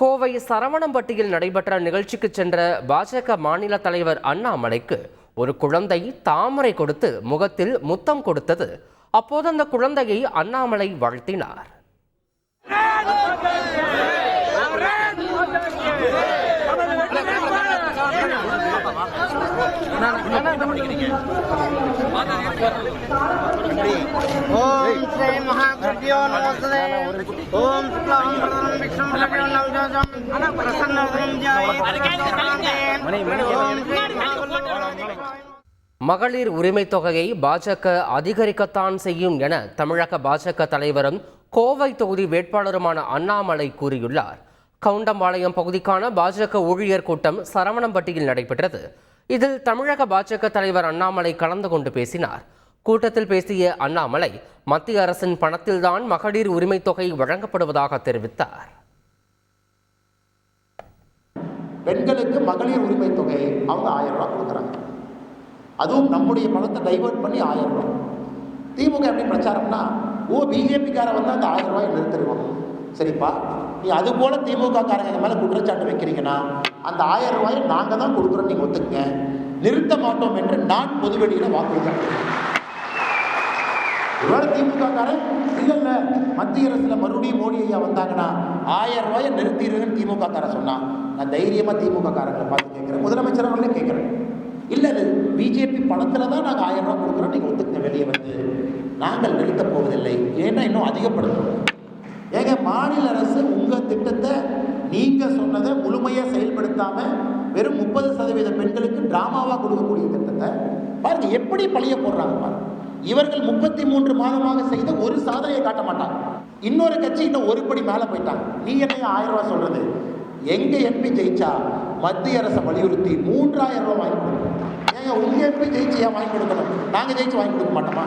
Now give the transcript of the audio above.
கோவை சரவணம்பட்டியில் நடைபெற்ற நிகழ்ச்சிக்கு சென்ற பாஜக மாநில தலைவர் அண்ணாமலைக்கு ஒரு குழந்தை தாமரை கொடுத்து முகத்தில் முத்தம் கொடுத்தது. அப்போது அந்த குழந்தையை அண்ணாமலை வாழ்த்தினார். ஓம் ஸ்ரீ மகாகுருபியோ நமஸ்தே. ஓம் சுக்லாம் விஷ்ணு பிரகடனம் நவஜோஜம் பிரசன்னதம் ஓம் மகளிர் உரிமை தொகையை பாஜக அதிகரிக்கத்தான் செய்யும் என தமிழக பாஜக தலைவரும் கோவை தொகுதி வேட்பாளருமான அண்ணாமலை கூறியுள்ளார். கவுண்டம்பாளையம் பகுதிக்கான பாஜக ஊழியர் கூட்டம் சரவணம்பட்டியில் நடைபெற்றது. இதில் தமிழக பாஜக தலைவர் அண்ணாமலை கலந்து கொண்டு பேசினார். கூட்டத்தில் பேசிய அண்ணாமலை மத்திய அரசின் பணத்தில்தான் மகளிர் உரிமைத் தொகை வழங்கப்படுவதாக தெரிவித்தார். பெண்களுக்கு மகளிர் உரிமை தொகை அவங்க ஆயிரம் ரூபாய் கொடுக்குறாங்க. அதுவும் நம்முடைய பணத்தை டைவர்ட் பண்ணி ஆயிரம் ரூபாய். திமுக எப்படி பிரச்சாரம்னா ஓ பிஜேபிக்கார வந்து அந்த ஆயிரம் ரூபாய் நிறுத்திடுவோம் சரிப்பா. நீ அது போல திமுக காரங்க மேலே குற்றச்சாட்டு வைக்கிறீங்கன்னா அந்த ஆயிரம் ரூபாயை நாங்கள் தான் கொடுக்குறோம் நீங்கள் ஒத்துக்குங்க. நிறுத்த மாட்டோம் என்று நான் பொதுவெளியில் வாக்குறுதி ஒருவேளை திமுக காரன் இல்ல இல்ல மத்திய அரசுல மறுபடியும் மோடி ஐயா வந்தாங்கன்னா ஆயிரம் ரூபாயை நிறுத்திடுங்கன்னு திமுக காரன் சொன்னான். நான் தைரியமா திமுக காரங்களை பார்த்து கேட்கிறேன். முதலமைச்சர் அவர்களே கேட்கிறேன். இல்ல அது பிஜேபி பணத்துல தான் நாங்கள் ஆயிரம் ரூபாய் கொடுக்குறோம் நீங்க ஒத்துக்க வெளியே வந்து. நாங்கள் நிறுத்தப் போவதில்லை. ஏன்னா இன்னும் அதிகப்படுத்தும் மாநில அரசு உங்கள் திட்டத்தை நீங்கள் சொன்னதை முழுமையாக செயல்படுத்தாமல் வெறும் முப்பது சதவீத பெண்களுக்கு டிராமாவாக கொடுக்கக்கூடிய திட்டத்தை பாருங்க எப்படி பழிய போடுறாங்க பாருங்க. இவர்கள் முப்பத்தி மூன்று மாதமாக செய்த ஒரு சாதனையை காட்ட மாட்டாங்க. இன்னொரு கட்சி இன்னும் ஒரு படி மேலே போயிட்டாங்க. நீ என்ன ஆயிரம் ரூபா சொல்றது? எங்க எம்பி ஜெயிச்சா மத்திய அரசை வலியுறுத்தி மூன்றாயிரம் ரூபாய் வாங்கி கொடுக்கணும் ஏங்க உங்க எம்பி ஜெயிச்சு ஏன் வாங்கி கொடுக்கணும்? நாங்க ஜெயிச்சு வாங்கி கொடுக்க மாட்டோமா?